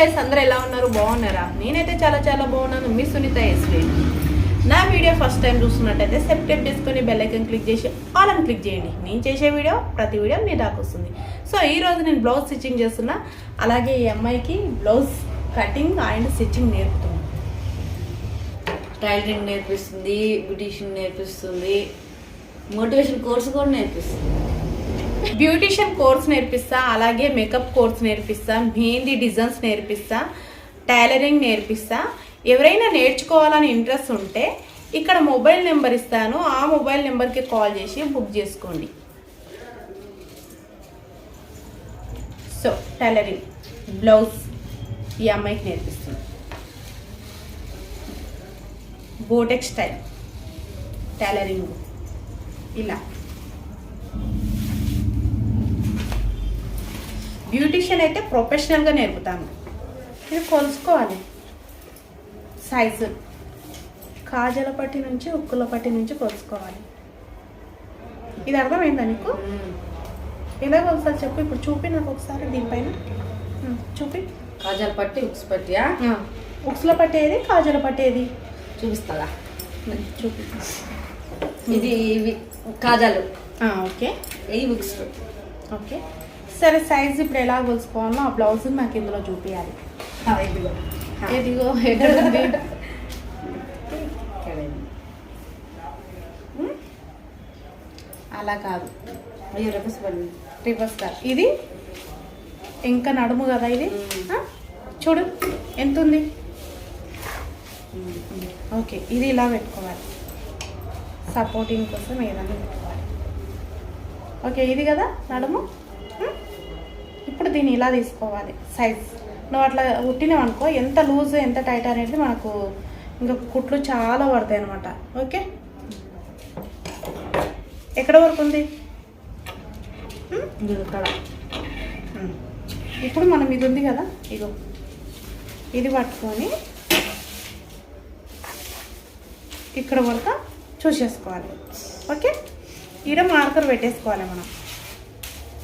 Guys అందరూ ఎలా ఉన్నారు? బాగున్నారా? నేనైతే చాలా చాలా బాగున్నాను. మీ సునీత ఎస్వే నా వీడియో ఫస్ట్ టైం చూస్తున్నట్టయితే సబ్స్క్రైబ్ చేసుకొని బెల్ ఐకన్ క్లిక్ చేసి ఆల్ అని క్లిక్ చేయండి. నేను చేసే వీడియో ప్రతి వీడియో మీ దాకా వస్తుంది. సో ఈ రోజు నేను బ్లౌజ్ స్టిచ్చింగ్ చేస్తున్నా. అలాగే ఈ అమ్మాయికి బ్లౌజ్ కటింగ్ అండ్ స్టిచ్చింగ్ నేర్పుతున్నాను టైలరింగ్ నేర్పిస్తుంది బ్యూటీషియన్ నేర్పిస్తుంది మోటివేషన్ కోర్స్ కూడా నేర్పిస్తుంది. బ్యూటిషియన్ కోర్స్ నేర్పిస్తా అలాగే మేకప్ కోర్స్ నేర్పిస్తా మెహందీ డిజైన్స్ నేర్పిస్తా టైలరింగ్ నేర్పిస్తా. ఎవరైనా నేర్చుకోవాలని ఇంట్రెస్ట్ ఉంటే ఇక్కడ మొబైల్ నెంబర్ ఇస్తాను. ఆ మొబైల్ నెంబర్కి కాల్ చేసి బుక్ చేసుకోండి. సో టైలరింగ్ బ్లౌజ్ ఈ అమ్మాయికి నేర్పిస్తుంది బోటెక్ స్టైల్ టైలరింగ్. ఇలా. బ్యూటిషియన్ అయితే ప్రొఫెషనల్గా నేర్పుతాను. ఇది కొలుసుకోవాలి. సైజు. కాజల పట్టి నుంచి ఉక్కుల పట్టి నుంచి కొలుసుకోవాలి. ఇది అర్థమైందా నీకు? ఎలా కొలుసాలి చెప్పు. ఇప్పుడు చూపి నాకు ఒకసారి దీనిపైన. చూపి. కాజాలు పట్టి ఉక్స్ పట్టియా? ఉక్సుల పట్టేది కాజల పట్టేది చూపిస్తాగా చూపి. ఇది ఇవి కాజాలు. ఓకే. ఇవి ఉక్స్. ఓకే. సరే సైజ్ ఇప్పుడు ఎలా కొలుసుకోవాలో ఆ బ్లౌజ్ నాకు ఇందులో చూపించాలి ఇదిగో. ఇదిగో ఎక్కడ ఉంది? ఉం? అలా కాదు. రివర్స్ కాదు ఇది? ఇంకా నడుము కదా ఇది? చూడు ఎంత ఉంది? ఓకే ఇది ఇలా పెట్టుకోవాలి. సపోర్టింగ్ కోసం ఏదైనా పెట్టుకోవాలి. ఓకే ఇది కదా నడుము? ఇప్పుడు దీన్ని ఇలా తీసుకోవాలి. సైజ్ నువ్వు అట్లా కుట్టినావు అనుకో ఎంత లూజ్ ఎంత టైట్ అనేది మనకు ఇంకా కుట్లు చాలా పడతాయి అనమాట ఓకే ఎక్కడ వరకు ఉంది? ఇక్కడ. ఇప్పుడు మనం ఇది ఉంది కదా? ఇగో ఇది పట్టుకొని ఇక్కడ వరకు చూసేసుకోవాలి. ఓకే ఈడ మార్కర్ పెట్టేసుకోవాలి మనం.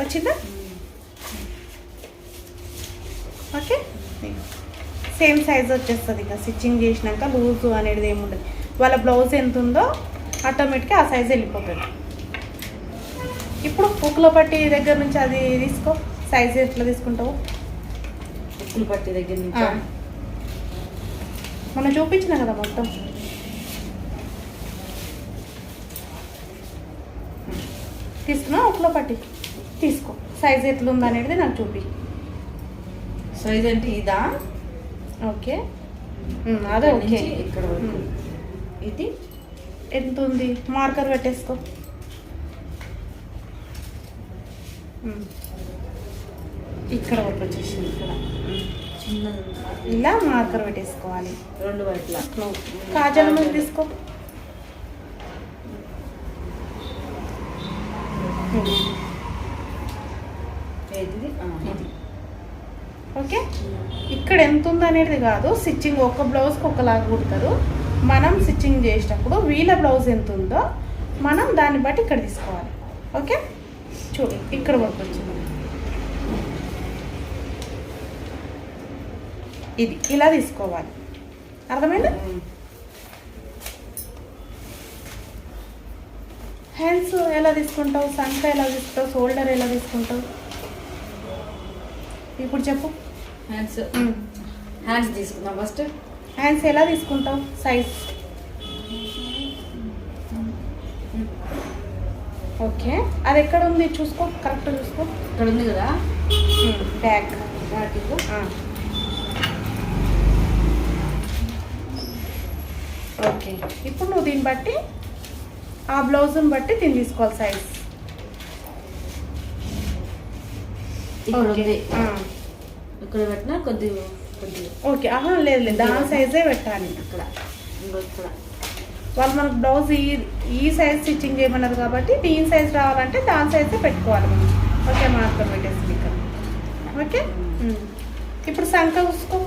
వచ్చిందా? ఓకే? సేమ్ సైజ్ వచ్చేస్తుంది ఇక. స్టిచ్చింగ్ చేసినాక లూజు అనేది ఏముండదు. వాళ్ళ బ్లౌజ్ ఎంత ఉందో ఆటోమేటిక్గా ఆ సైజ్ వెళ్ళిపోతుంది. ఇప్పుడు పుక్కుల పట్టి దగ్గర నుంచి అది తీసుకో. సైజ్ ఎట్లా తీసుకుంటావు? ఉక్కులు పట్టి దగ్గర. నుంచి? మనం చూపించిన కదా మొత్తం. తీసుకున్నా ఉక్కుల పట్టి? తీసుకో. సైజ్ ఎట్లా ఉంది అనేది నాకు చూపి. సైజ్ అంటే ఇదా? ఓకే. అదే ఓకే. ఇక్కడ. ఇది? ఎంత ఉంది మార్కర్ పెట్టేసుకో. ఇక్కడ వరకు వచ్చేసింది ఇక్కడ. ఇలా మార్కర్ పెట్టేసుకోవాలి. రెండు వైపులా. కాజల మీద తీసుకో. ఏది? ఇది. ఓకే? ఇక్కడ ఎంత ఉందనేది అనేది కాదు. స్టిచ్చింగ్ ఒక బ్లౌజ్కి ఒకలాగా కుడతారు. మనం స్టిచ్చింగ్ చేసేటప్పుడు వీళ్ళ బ్లౌజ్ ఎంత ఉందో మనం దాన్ని బట్టి ఇక్కడ తీసుకోవాలి. ఓకే? చూడు ఇక్కడ వరకు వచ్చింది. ఇది ఇలా తీసుకోవాలి. అర్థమైందా? హ్యాండ్స్ ఎలా తీసుకుంటావు? సంఖ ఎలా తీసుకుంటావు? షోల్డర్ ఎలా తీసుకుంటావు? ఇప్పుడు చెప్పు. హ్యాండ్స్ హ్యాండ్స్ తీసుకుందాం ఫస్ట్ హ్యాండ్స్ ఎలా తీసుకుంటావు సైజ్ ఓకే అది ఎక్కడ ఉంది? చూసుకో. కరెక్ట్ చూసుకో. ఇక్కడ ఉంది కదా? Back back. ఓకే ఇప్పుడు నువ్వు దీన్ని బట్టి ఆ బ్లౌజ్ని బట్టి దీన్ని తీసుకోవాలి సైజ్ ఓకే ఆ. ఇక్కడ పెట్టినా కొద్ది కొద్దిగా ఓకే ఆహా లేదు లేదు. దాని సైజే పెట్టాలి. ఇక్కడ ఇంకో ఇక్కడ. వాళ్ళు మనకు బ్లౌజ్ ఈ ఈ సైజ్ స్టిచ్చింగ్ చేయమన్నారు కాబట్టి దీని సైజ్ రావాలంటే దాని సైజే పెట్టుకోవాలి మనం. ఓకే మార్కర్ పెట్టేసి ఇక్కడ ఓకే. ఇప్పుడు సంఖ చూసుకో.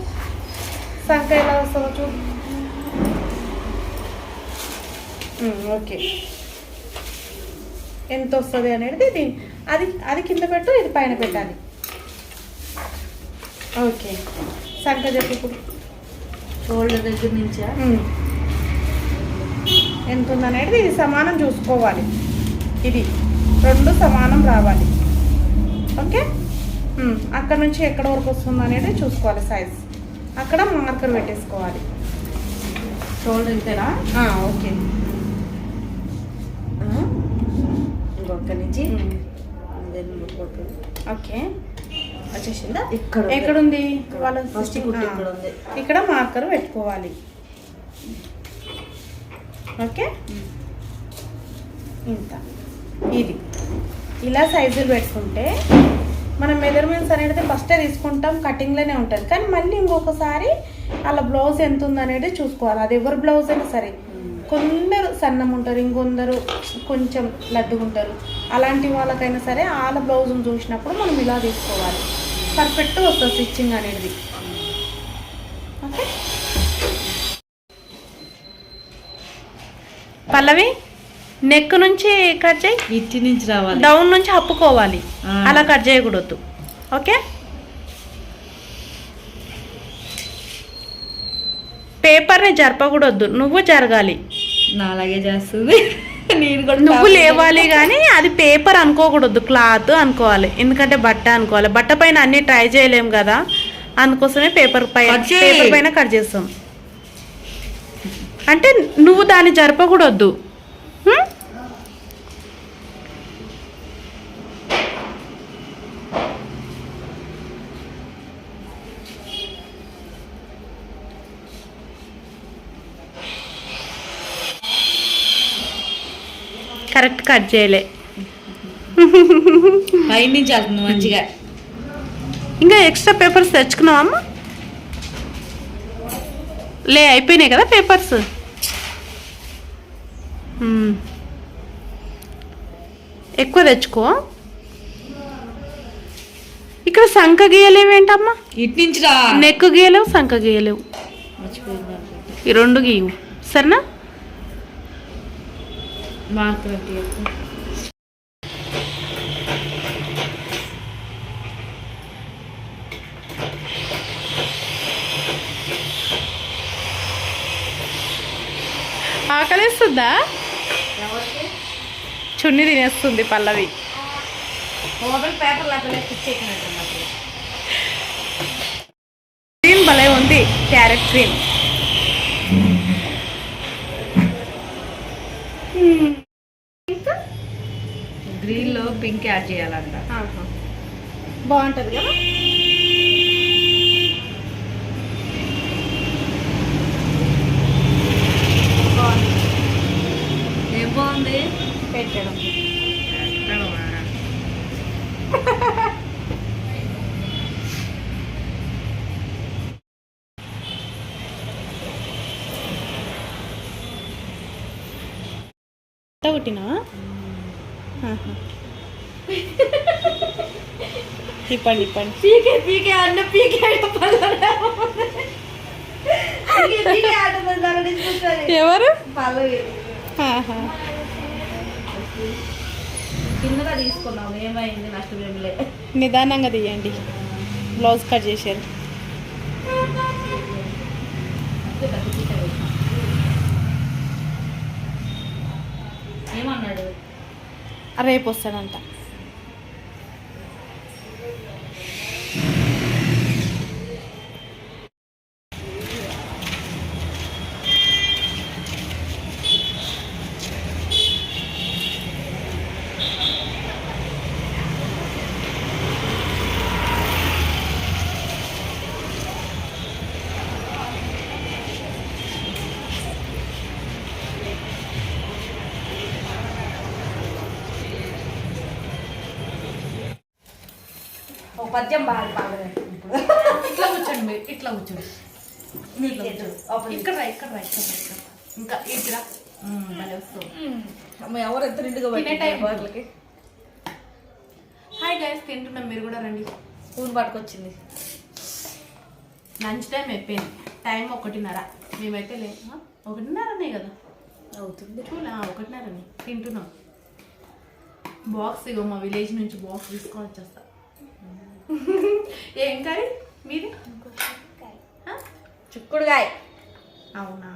సంఖ ఎలా వస్తుందో చూ ఓకే. ఎంత వస్తుంది అనేది దీని అది అది కింద పెట్టు ఇది పైన పెట్టాలి. ఓకే. సంఖ చెప్పు ఇప్పుడు. షోల్డర్ దగ్గర నుంచా. ఎంత ఉందనేది ఇది సమానం చూసుకోవాలి. ఇది రెండు సమానం రావాలి. ఓకే? అక్కడ నుంచి ఎక్కడ వరకు వస్తుంది అనేది చూసుకోవాలి సైజ్ అక్కడ మార్కర్ పెట్టేసుకోవాలి. షోల్డర్ ఇంతేనా ఓకే. ఇంకొక నుంచి. ఓకే. వచ్చేసిందా? ఇక్కడ ఉంది. వాళ్ళ ఇక్కడ ఉంది. ఇక్కడ మార్కర్ పెట్టుకోవాలి. ఓకే? ఇంత. ఇది. ఇలా సైజులు పెట్టుకుంటే మనం మెజర్మెంట్స్ అనేది ఫస్టే తీసుకుంటాం కటింగ్లోనే ఉంటుంది. కానీ మళ్ళీ ఇంకొకసారి అలా బ్లౌజ్ ఎంత ఉందనేది చూసుకోవాలి. అది ఎవరి బ్లౌజ్ అయినా సరే. కొందరు సన్నం ఉంటారు ఇంకొందరు కొంచెం లడ్డుగా ఉంటారు అలాంటి వాళ్ళకైనా సరే వాళ్ళ బ్లౌజ్ని చూసినప్పుడు మనం ఇలా తీసుకోవాలి. పర్ఫెక్ట్ వస్తుంది స్టిచ్చింగ్ అనేది. ఓకే పల్లవి నెక్ నుంచి కట్ చేయి. ఇట్టి నుంచి రావాలి. డౌన్ నుంచి హప్పుకోవాలి ఆ. అలా కట్ చేయకూడదు. ఓకే పేపర్ని జరపకూడదు. నువ్వు జరగాలి. నా అలాగే చేస్తుంది. నువ్వు లేవాలి కానీ అది పేపర్ అనుకోకూడదు క్లాత్ అనుకోవాలి. ఎందుకంటే బట్ట అనుకోవాలి. బట్ట పైన అన్ని ట్రై చేయలేం కదా. అందుకోసమే పేపర్ పైన. పేపర్ పైన కట్ చేస్తాం. అంటే నువ్వు దాన్ని జరపకూడదు. కట్ చేయలే. వెళ్తుంది మంచిగా. ఇంకా ఎక్స్ట్రా పేపర్స్ తెచ్చుకున్నావా అమ్మ? లే అయిపోయినాయి కదా పేపర్స్. ఎక్కువ తెచ్చుకో. ఇక్కడ సంఖ గీయలేవేంటమ్మా ఇటు నుంచి రా నెక్ గీయలేవు సంఖ గీయలేవు. ఈ రెండు గీయవు సరేనా? మార్కర్ అంటే చెప్పు. ఆకలిస్తుందా చున్ని తినేస్తుంది పల్లవి. గ్రీన్ భలే ఉంది. క్యారెట్ గ్రీన్ గ్రీన్లో పింక్ యాడ్ చేయాలంట. బాగుంటుంది కదా? బాగుంది ఏం బాగుంది? పెట్టడం. కొట్టినా ఇప్పండి ఇప్పండి. పీకే పీకే అన్న పీకే ఎవరు. కిందగా తీసుకున్నాం ఏమైంది నిదానంగా తీయండి. బ్లౌజ్ కట్ చేశారు. రేపు వస్తానంట. పద్యం బాగా బాగా ఇట్లా కూర్చోండి మీరు ఇట్లా కూర్చోండి. ఇక్కడ రా ఇక్కడ ఇక్కడ ఇక్కడ. ఇంకా అమ్మ ఎవరు ఎంత నిండుగా. వాళ్ళకి హాయ్ గైస్ తింటున్నాం మీరు కూడా రండి. స్పూన్ పట్టుకొచ్చింది. లంచ్ టైం అయిపోయింది. టైం ఒకటిన్నర. మేమైతే లే ఒకటిన్నరనే కదా. అవుతుంది. చూలా ఒకటిన్నరని. తింటున్నాం. బాక్స్ ఇగో మా విలేజ్ నుంచి బాక్స్ తీసుకొని వచ్చేస్తా. ఏం కర్రీ? మీది? చిక్కుడుగాయ అవునా?